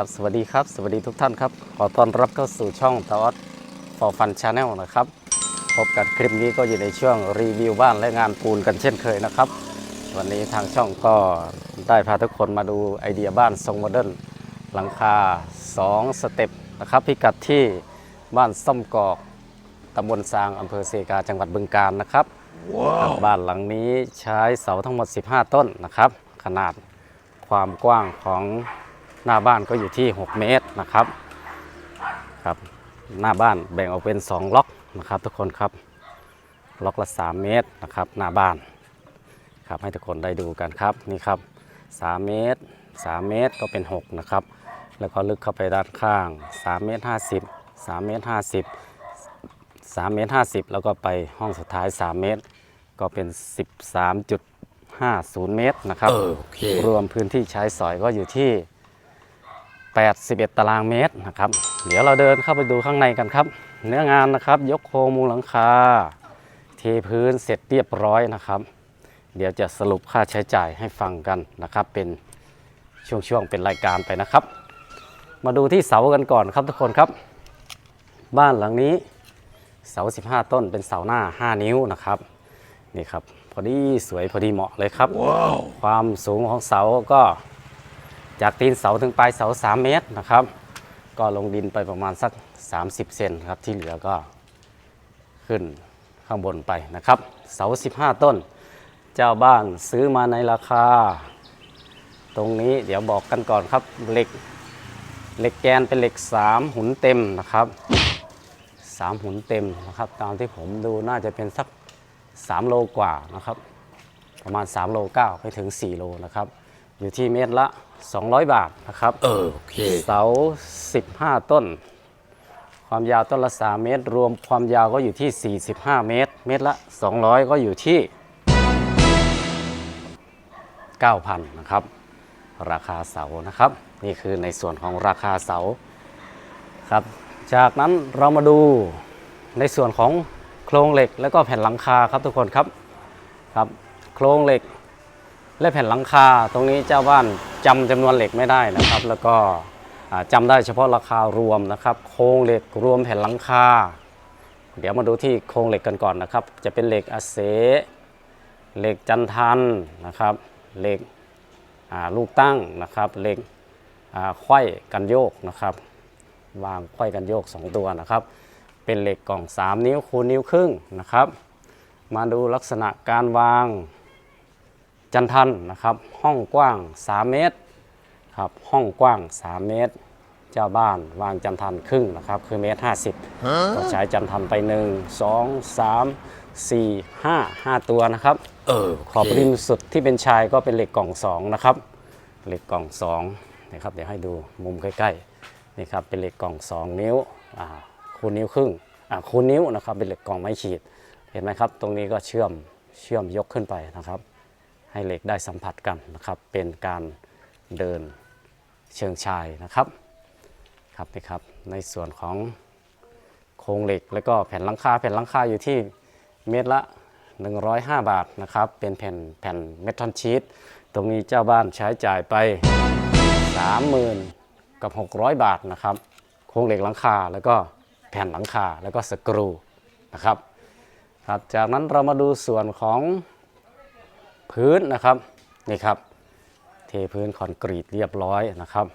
ครับสวัสดีครับ สวัสดีทุกท่านครับขอต้อนรับเข้าสู่ช่องตอสฟอร์ฟันชาแนลนะครับ พบกับคลิปนี้ก็อยู่ในช่วงรีวิวบ้านและงานปูนกันเช่นเคยนะครับ วันนี้ทางช่องก็ได้พาทุกคนมาดูไอเดียบ้านทรงโมเดิร์นหลังคา 2 สเต็ปนะครับพิกัดที่บ้านส้มกอกตำบลซางอำเภอเซกาจังหวัดบึงกาฬนะครับครับบ้านหลังนี้ใช้เสาทั้งหมด 15 ต้นนะครับ ขนาดความกว้างของ หน้าบ้านก็อยู่ที่ 6 เมตรนะครับครับหน้าบ้านแบ่งออกเป็น 2 ล็อกนะครับ ทุกคนครับล็อกละ 3 เมตรนะครับหน้าบ้านครับให้ทุกคนได้ดูกันครับนี่ครับ 3 เมตร 3 เมตรก็เป็น 6 นะครับ แล้วก็ลึกเข้าไปด้านข้าง 3 เมตร 50 3 เมตร 50 3 เมตร 50 แล้วก็ไปห้องสุดท้าย 3 เมตร ก็เป็น 13.50 เมตรนะครับเออโอเครวมพื้นที่ใช้สอยก็อยู่ที่ 81 ตารางเมตรนะครับ เดี๋ยวเราเดินเข้าไปดูข้างในกันครับ เนื้องานนะครับ ยกโครงมุงหลังคา เทพื้นเสร็จเรียบร้อยนะครับ เดี๋ยวจะสรุปค่าใช้จ่ายให้ฟังกันนะครับ เป็นช่วงๆเป็นรายการไปนะครับ มาดูที่เสากันก่อนครับทุกคนครับ บ้านหลังนี้เสา 15 ต้นเป็นเสาหน้า 5 นิ้วนะครับนี่ครับพอดีสวยพอดีเหมาะเลยครับว้าวความสูงของเสาก็ จากตีนเสาถึงปลายเสา 3 เมตรนะครับ ก็ลงดินไปประมาณสัก 30 เซนครับ ที่เหลือก็ขึ้นข้างบนไปนะครับ เสา 15 ต้น เจ้าบ้านซื้อมาในราคา ตรงนี้เดี๋ยวบอกกันก่อนครับเหล็กเหล็กแกนเป็นเหล็ก 3 หุนเต็มนะครับสามหุนเต็มนะครับ ตามที่ผมดูน่าจะเป็นสัก 3 โลกว่านะครับ ประมาณ 3 โล9ไปถึง 4 โลนะครับ อยู่ที่เมตรละ 200 บาทนะครับเออโอเคเสา 15 ต้น ความยาวต้นละ 3 เมตร รวมความยาวก็อยู่ที่ 45 เมตร เมตรละ 200 ก็อยู่ที่ 9,000 นะครับ ราคาเสานะครับ นี่คือในส่วนของราคาเสาครับ จากนั้นเรามาดูในส่วนของโครงเหล็กและก็แผ่นหลังคาครับทุกคนครับครับ โครงเหล็ก และแผ่นหลังคาตรงนี้เจ้าบ้านจำจำนวนเหล็กไม่ได้นะครับ แล้วก็อ่าจำได้เฉพาะราคารวมนะครับ โครงเหล็กรวมแผ่นหลังคา เดี๋ยวมาดูที่โครงเหล็กกันก่อนนะครับ จะเป็นเหล็กอาเสเหล็กจันทันนะครับเหล็กลูกตั้งนะครับเหล็กไข้กันโยกนะครับ วางไข้กันโยก 2 ตัวนะครับ เป็นเหล็กกล่อง 3 นิ้วคูณนิ้วครึ่งนะครับ มาดูลักษณะการวาง จันทันนะครับ ห้องกว้าง 3 เมตรครับห้องกว้าง 3 เมตร เจ้าบ้านวางจันทันครึ่งนะครับ คือเมตร 50 ก็ใช้จันทันไป 1 2 3 4 5 5 ตัวนะครับเออขอบริมสุดที่เป็นชายก็เป็นเหล็กกล่อง 2 นะครับ เหล็กกล่อง2นะครับเดี๋ยวให้ดูมุมใกล้ๆนี่ครับเป็นเหล็กกล่อง 2 นิ้วอ่าคูณนิ้วครึ่งอ่าคูณนิ้วนะครับเป็นเหล็กกล่องไม้ขีด เห็นไหมครับ ตรงนี้ก็เชื่อมเชื่อมยกขึ้นไปนะครับ ให้เหล็กได้สัมผัสกันนะครับ เป็นการเดินเชิงชายนะครับครับนี่ครับ ในส่วนของโครงเหล็ก แล้วก็แผ่นหลังคาแผ่นหลังคาอยู่ที่เมตรละ 105 บาทนะครับ เป็นแผ่นแผ่นเมทัลชีตตรงนี้เจ้าบ้านใช้จ่ายไป 30,000 กับ 600 บาทนะครับ โครงเหล็กหลังคาแล้วก็แผ่นหลังคาแล้วก็สกรูนะครับครับจากนั้นเรามาดูส่วนของ พื้นนะครับนี่ครับ เทพื้นคอนกรีตเรียบร้อยนะครับ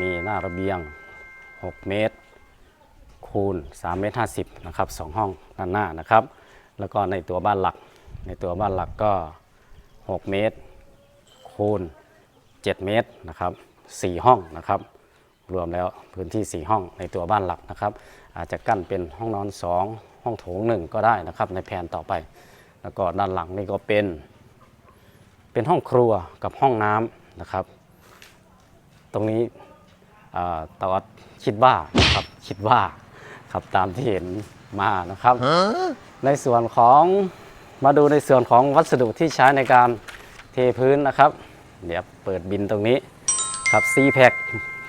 มีหน้าระเบียง 6 เมตร คูณ3เมตร50นะครับสองห้องด้านหน้านะครับ แล้วก็ในตัวบ้านหลัก ในตัวบ้านหลักก็ 6 เมตร คูณ 7 เมตรนะครับ4ห้องนะครับ รวมแล้วพื้นที่ 4 ห้องในตัวบ้านหลักนะครับ อาจจะกั้นเป็นห้องนอน 2 ห้องโถง 1 ก็ได้นะครับในแผนต่อไป แล้วก็ด้านหลังนี่ก็เป็น เป็นห้องครัวกับห้องน้ำนะครับ ตรงนี้อ่าตอดคิดว่านะครับคิดว่าครับตามที่เห็นมานะครับ ในส่วนของมาดูในส่วนของวัสดุที่ใช้ในการเทพื้นนะครับ เดี๋ยวเปิดบินตรงนี้ครับ c p a c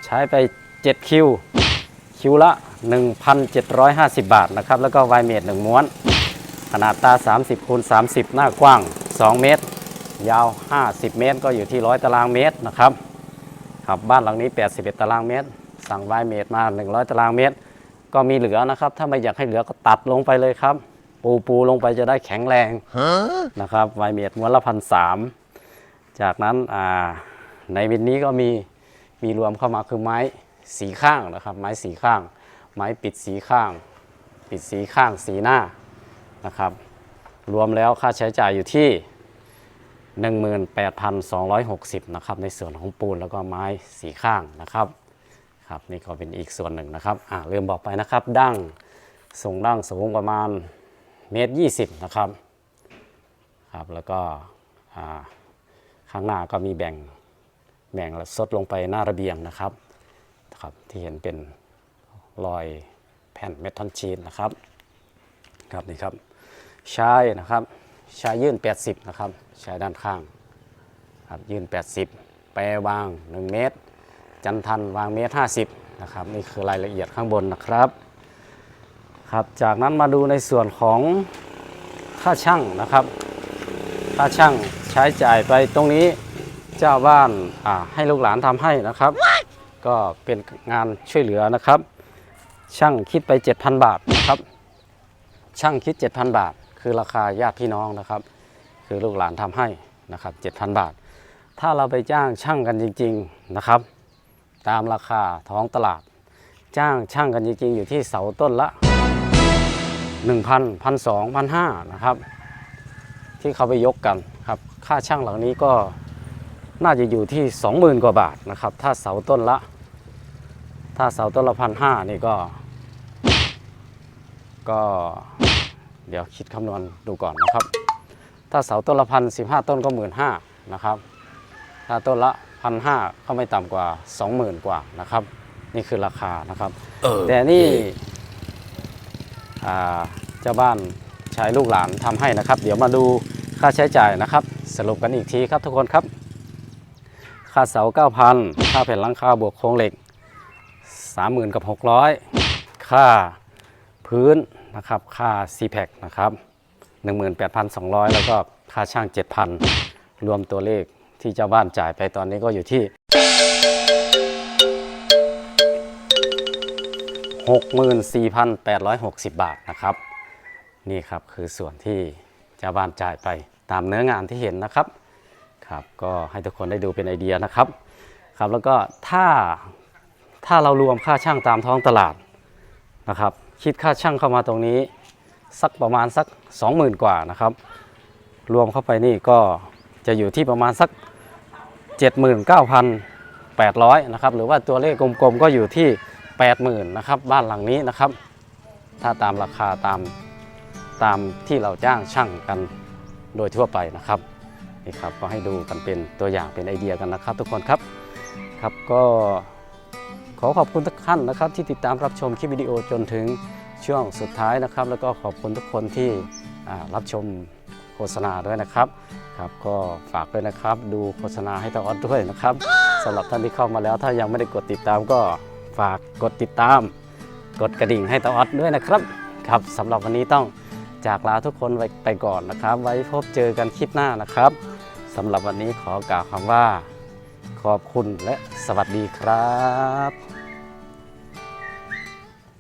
ใช้ไป 7 คิว คิวละ 1,750 บาทนะครับ แล้วก็ไวเมด1ม้วน ขนาดตา 30คูณ30 หน้ากว้าง 2 เมตร ยาว 50 เมตร ก็อยู่ที่ 100 ตารางเมตรนะครับครับบ้านหลังนี้ 81 ตารางเมตร สั่งไว้เมตรมา 100 ตารางเมตร ก็มีเหลือนะครับ ถ้าไม่อยากให้เหลือก็ตัดลงไปเลยครับ ปูปูลงไปจะได้แข็งแรงนะครับไวเมตรม้วนละพันสามจากนั้นอ่าในวินนี้ก็มีมีรวมเข้ามาคือไม้สีข้างนะครับ ไม้สีข้าง ไม้ปิดสีข้าง ปิดสีข้างสีหน้า นะครับ รวมแล้วค่าใช้จ่ายอยู่ที่ 18,260นะครับในส่วนของปูนแล้วก็ไม้สีข้างนะครับครับนี่ก็เป็นอีกส่วนหนึ่งนะครับอ่าลืมบอกไปนะครับดั้งส่งดั้งสูงประมาณเมตร20นะครับครับแล้วก็อ่าข้างหน้าก็มีแบ่งแบ่งและซดลงไปหน้าระเบียงนะครับครับที่เห็นเป็นรอยแผ่นเมทัลชีตนะครับครับนี่ครับ ชายนะครับชายยื่น 80 นะครับชายด้านข้างครับยื่น 80 แปรวาง 1 เมตร จันทันวางเมตร 50 นะครับ นี่คือรายละเอียดข้างบนนะครับครับ จากนั้นมาดูในส่วนของค่าช่างนะครับ ค่าช่างใช้จ่ายไปตรงนี้เจ้าบ้านอ่าให้ลูกหลานทำให้นะครับ ก็เป็นงานช่วยเหลือนะครับ ช่างคิดไป 7,000 บาทนะครับ ช่างคิด 7,000 บาท คือราคาญาติพี่น้องนะครับ คือลูกหลานทำให้นะครับ7,000บาท ถ้าเราไปจ้างช่างกันจริง ๆนะครับ ตามราคาท้องตลาด จ้างช่างกันจริง ๆ อยู่ที่เสาต้นละ 1,000 1,200 1,500นะครับ ที่เขาไปยกกันครับค่าช่างเหล่านี้ก็น่าจะอยู่ที่ 20,000 กว่าบาทนะครับ ถ้าเสาต้นละ ถ้าเสาต้นละพันห้านี่ก็ ก็ เดี๋ยวคิดคำนวณดูก่อนนะครับ ถ้าเสาต้นละพันสิบห้าต้นก็หมื่นห้านะครับ ถ้าต้นละพันห้าก็ไม่ต่ำกว่าสองหมื่นกว่านะครับ นี่คือราคานะครับ แต่นี่อ่าเจ้าบ้านชายลูกหลานทำให้นะครับ เดี๋ยวมาดูค่าใช้จ่ายนะครับ สรุปกันอีกทีครับทุกคนครับ ค่าเสา 9,000 ค่าแผ่นหลังคาบวกโครงเหล็ก 30,000กับ600 ค่าพื้น นะครับ ค่า c p a c นะครับ 18,200 แล้วก็ค่าช่าง 7,000 รวมตัวเลขที่เจ้าบ้านจ่ายไปตอนนี้ก็อยู่ที่ 64,860 บาทนะครับ นี่ครับคือส่วนที่เจ้าบ้านจ่ายไปตามเนื้องานที่เห็นนะครับครับ ก็ให้ทุกคนได้ดูเป็นไอเดียนะครับครับแล้วก็ถ้าถ้าเรารวมค่าช่างตามท้องตลาดนะครับ คิดค่าช่างเข้ามาตรงนี้ สักประมาณสัก 20,000 กว่านะครับ รวมเข้าไปนี่ก็จะอยู่ที่ประมาณสัก 79,800นะครับหรือว่าตัวเลขกลมๆก็อยู่ที่ 80,000นะครับบ้านหลังนี้นะครับ ถ้าตามราคาตามตามที่เราจ้างช่างกันโดยทั่วไปนะครับนี่ครับก็ให้ดูกันเป็นตัวอย่างเป็นไอเดียกันนะครับ ทุกคนครับครับก็ ขอขอบคุณทุกท่านนะครับที่ติดตามรับชมคลิปวิดีโอจนถึงช่วงสุดท้ายนะครับ แล้วก็ขอบคุณทุกคนที่รับชมโฆษณาด้วยนะครับครับก็ฝากด้วยนะครับ ดูโฆษณาให้ตาออดด้วยนะครับสำหรับท่านที่เข้ามาแล้ว ถ้ายังไม่ได้กดติดตามก็ฝากกดติดตาม กดกระดิ่งให้ตาออดด้วยนะครับครับสำหรับวันนี้ต้องจากลาทุกคนไปไปก่อนนะครับ ไว้พบเจอกันคลิปหน้านะครับสำหรับวันนี้ขอกล่าวคำว่า ขอบคุณและสวัสดีครับ